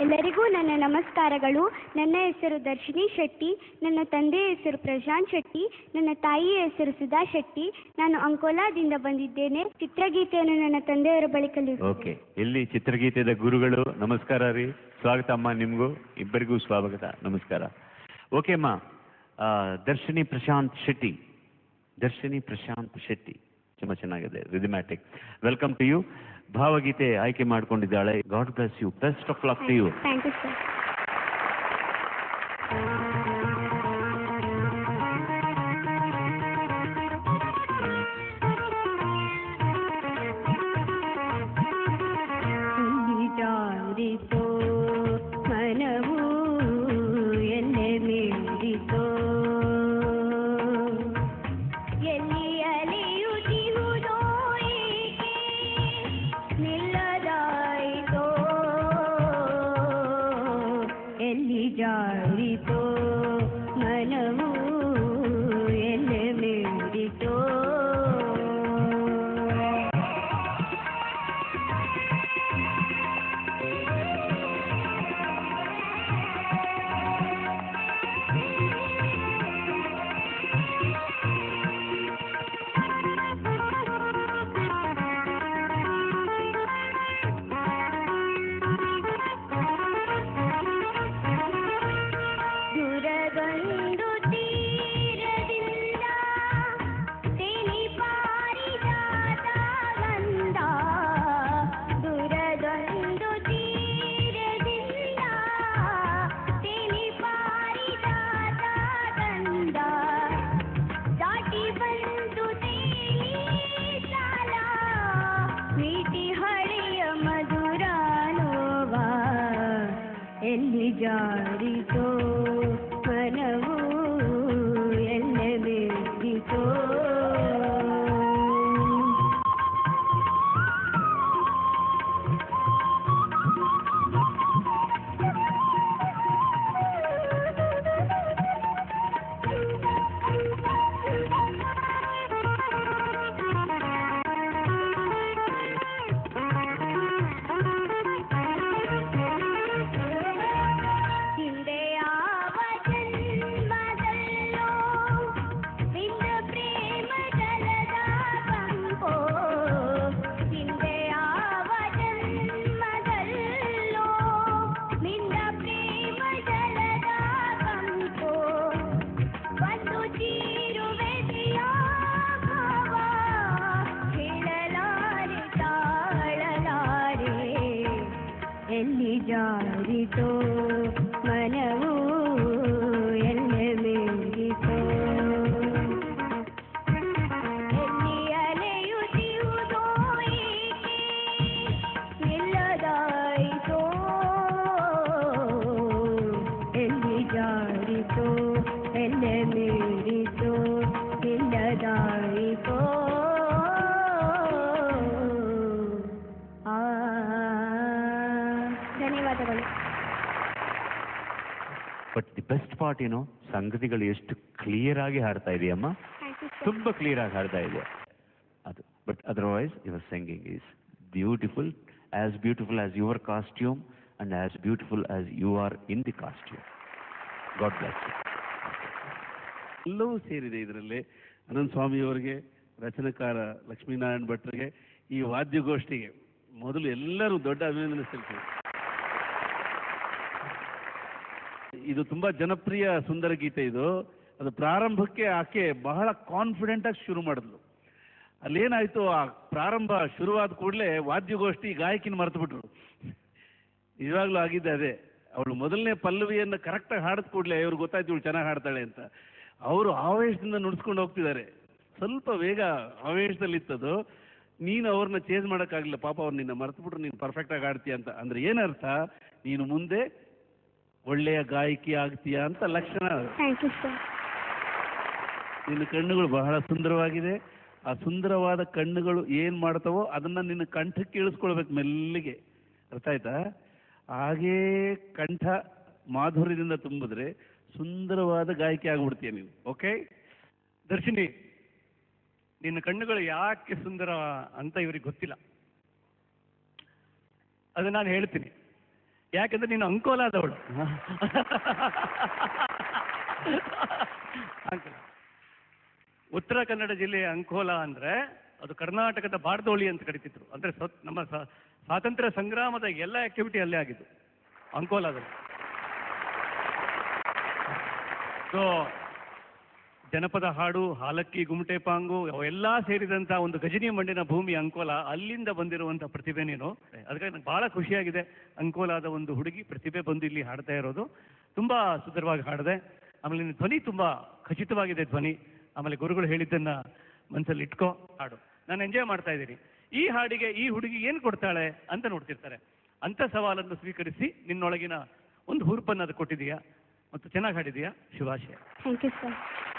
ಎಲ್ಲರಿಗೂ ನನ್ನ ನಮಸ್ಕಾರಗಳು. ನನ್ನ ಹೆಸರು ದರ್ಶಿನಿ ಶೆಟ್ಟಿ. ನನ್ನ ತಂದೆಯ ಹೆಸರು ಪ್ರಶಾಂತ್ ಶೆಟ್ಟಿ. ನನ್ನ ತಾಯಿಯ ಹೆಸರು ಸುಧಾ ಶೆಟ್ಟಿ. ನಾನು ಅಂಕೋಲಾದಿಂದ ಬಂದಿದ್ದೇನೆ. ಚಿತ್ರಗೀತೆಯನ್ನು ನನ್ನ ತಂದೆಯವರ ಬಳಿ ಓಕೆ. ಇಲ್ಲಿ ಚಿತ್ರಗೀತೆದ ಗುರುಗಳು, ನಮಸ್ಕಾರ ರೀ. ಸ್ವಾಗತ ಅಮ್ಮ ನಿಮಗೂ. ಇಬ್ಬರಿಗೂ ಸ್ವಾಗತ. ನಮಸ್ಕಾರ. ಓಕೆ ಅಮ್ಮ. ದರ್ಶಿನಿ ಪ್ರಶಾಂತ್ ಶೆಟ್ಟಿ. ದರ್ಶಿನಿ ಪ್ರಶಾಂತ್ ಶೆಟ್ಟಿ. ತುಂಬ ಚೆನ್ನಾಗಿದೆ ರಿದಿಮ್ಯಾಟಿಕ್ ವೆಲ್ಕಮ್ ಟು ಯು ಭಾವಗೀತೆ ಆಯ್ಕೆ ಮಾಡ್ಕೊಂಡಿದ್ದಾಳೆ. God bless you best of luck to you thank you sir ಜಾರಿತೋ ಮನವು ಎನ್ನೆ ಮೀರಿತೋ ಜಾರಿತೋ ಮನವು ಧನ್ಯವಾದಗಳು. ಬಟ್ ದಿ ಬೆಸ್ಟ್ ಪಾರ್ಟ್ ಏನು ಸಂಗತಿಗಳು ಎಷ್ಟು ಕ್ಲಿಯರ್ ಆಗಿ ಹಾಡ್ತಾ ಇದೆಯಮ್ಮ ತುಂಬಾ ಕ್ಲಿಯರ್ ಆಗಿ ಹಾಡ್ತಾ ಇದೆ. ಅದು but otherwise your singing is beautiful as beautiful as your costume and as beautiful as you are in the costume God bless ಎಲ್ಲವೂ ಸೇರಿದೆ ಇದರಲ್ಲಿ. ಅನಂತ ಸ್ವಾಮಿಯವರಿಗೆ ರಚನಕಾರ ಲಕ್ಷ್ಮೀನಾರಾಯಣ ಭಟ್ರಿಗೆ ಈ ವಾದ್ಯಗೋಷ್ಠಿಗೆ ಮೊದಲು ಎಲ್ಲರೂ ದೊಡ್ಡ ಅಭಿನಂದನೆ ಸಲ್ಲಿಸ್ತಾರೆ ಇದು ತುಂಬಾ ಜನಪ್ರಿಯ ಸುಂದರ ಗೀತೆ ಇದು. ಅದು ಪ್ರಾರಂಭಕ್ಕೆ ಆಕೆ ಬಹಳ ಕಾನ್ಫಿಡೆಂಟ್ ಆಗಿ ಶುರು ಮಾಡಿದ್ಲು. ಅಲ್ಲೇನಾಯ್ತು, ಆ ಪ್ರಾರಂಭ ಶುರುವಾದ ಕೂಡಲೇ ವಾದ್ಯಗೋಷ್ಠಿ ಗಾಯಕಿನ ಮರೆತು ಬಿಟ್ರು. ನಿಜವಾಗ್ಲೂ ಆಗಿದ್ದೆ ಅದೇ. ಅವಳು ಮೊದಲನೇ ಪಲ್ಲವಿಯನ್ನು ಕರೆಕ್ಟಾಗಿ ಹಾಡಿದ ಕೂಡಲೇ ಇವ್ರು ಗೊತ್ತಾಯ್ತು ಇವಳು ಚೆನ್ನಾಗಿ ಹಾಡ್ತಾಳೆ ಅಂತ. ಅವರು ಆವೇಶದಿಂದ ನುಡಿಸ್ಕೊಂಡು ಹೋಗ್ತಿದ್ದಾರೆ. ಸ್ವಲ್ಪ ವೇಗ ಆವೇಶದಲ್ಲಿತ್ತದು. ನೀನು ಅವ್ರನ್ನ ಚೇಂಜ್ ಮಾಡೋಕ್ಕಾಗಲಿಲ್ಲ. ಪಾಪ ಅವ್ರು ನಿನ್ನ ಮರೆತು ಬಿಟ್ರು, ನೀನು ಪರ್ಫೆಕ್ಟಾಗಿ ಆಡ್ತೀಯ ಅಂತ. ಅಂದ್ರೆ ಏನರ್ಥ, ನೀನು ಮುಂದೆ ಒಳ್ಳೆಯ ಗಾಯಕಿ ಆಗ್ತೀಯಾ ಅಂತ ಲಕ್ಷಣ ಥ್ಯಾಂಕ್ ಯು ಸರ್ ನಿನ್ನ ಕಣ್ಣುಗಳು ಬಹಳ ಸುಂದರವಾಗಿದೆ. ಆ ಸುಂದರವಾದ ಕಣ್ಣುಗಳು ಏನ್ ಮಾಡ್ತಾವೋ ಅದನ್ನ ನಿನ್ನ ಕಂಠಕ್ಕೆ ಇಳಿಸ್ಕೊಳ್ಬೇಕು ಮೆಲ್ಲಿಗೆ. ಅರ್ಥ ಆಯ್ತಾ ಹಾಗೇ ಕಂಠ ಮಾಧುರ್ಯದಿಂದ ತುಂಬಿದ್ರೆ ಸುಂದರವಾದ ಗಾಯಕಿ ಆಗ್ಬಿಡ್ತೀಯ ನೀನು. ಓಕೆ ದರ್ಶಿನಿ ನಿನ್ನ ಕಣ್ಣುಗಳು ಯಾಕೆ ಸುಂದರ ಅಂತ ಇವ್ರಿಗೆ ಗೊತ್ತಿಲ್ಲ. ಅದು ನಾನು ಹೇಳ್ತೀನಿ. ಯಾಕಂದ್ರೆ ನೀನು ಅಂಕೋಲಾದವಳು ಅಂಕೋಲ. ಉತ್ತರ ಕನ್ನಡ ಜಿಲ್ಲೆಯ ಅಂಕೋಲ ಅಂದ್ರೆ ಅದು ಕರ್ನಾಟಕದ ಬಾರ್ದೋಳಿ ಅಂತ ಕರಿತಿದ್ರು. ಅಂದ್ರೆ ನಮ್ಮ ಸ್ವಾತಂತ್ರ್ಯ ಸಂಗ್ರಾಮದ ಎಲ್ಲ ಆಕ್ಟಿವಿಟಿ ಅಲ್ಲೇ ಆಗಿದ್ದು. ಅಂಕೋಲಾದಲ್ಲಿ. ಸೊ ಜನಪದ ಹಾಡು, ಹಾಲಕ್ಕಿ, ಗುಮಟೆ ಪಾಂಗು ಅವೆಲ್ಲ ಸೇರಿದಂತ ಒಂದು ಗಜನಿ ಮಂಡಿನ ಭೂಮಿ ಅಂಕೋಲ ಅಲ್ಲಿಂದ ಬಂದಿರುವಂತ ಪ್ರತಿಭೆ ನೀನು. ಅದಕ್ಕೆ ನಂಗೆ ಬಹಳ ಖುಷಿಯಾಗಿದೆ ಅಂಕೋಲಾದ ಒಂದು ಹುಡುಗಿ ಪ್ರತಿಭೆ ಬಂದು ಇಲ್ಲಿ ಹಾಡ್ತಾ ಇರೋದು. ತುಂಬಾ ಸುಂದರವಾಗಿ ಹಾಡಿದೆ. ಆಮೇಲೆ ನಿನ್ನ ಧ್ವನಿ ತುಂಬಾ ಖಚಿತವಾಗಿದೆ ಧ್ವನಿ. ಆಮೇಲೆ ಗುರುಗಳು ಹೇಳಿದ್ದನ್ನ ಮನಸ್ಸಲ್ಲಿ ಇಟ್ಕೋ, ಹಾಡು. ನಾನು ಎಂಜಾಯ್ ಮಾಡ್ತಾ ಇದ್ದೀನಿ. ಈ ಹಾಡಿಗೆ ಈ ಹುಡುಗಿ ಏನು ಕೊಡ್ತಾಳೆ ಅಂತ ನೋಡ್ತಿರ್ತಾರೆ. ಅಂತ ಸವಾಲನ್ನು ಸ್ವೀಕರಿಸಿ ನಿನ್ನೊಳಗಿನ ಒಂದು ಹುರುಪನ್ನು ಅದು ಕೊಟ್ಟಿದೀಯಾ ಮತ್ತು ಚೆನ್ನಾಗಿ ಹಾಡಿದೀಯಾ ಶುಭಾಶಯ. Thank you sir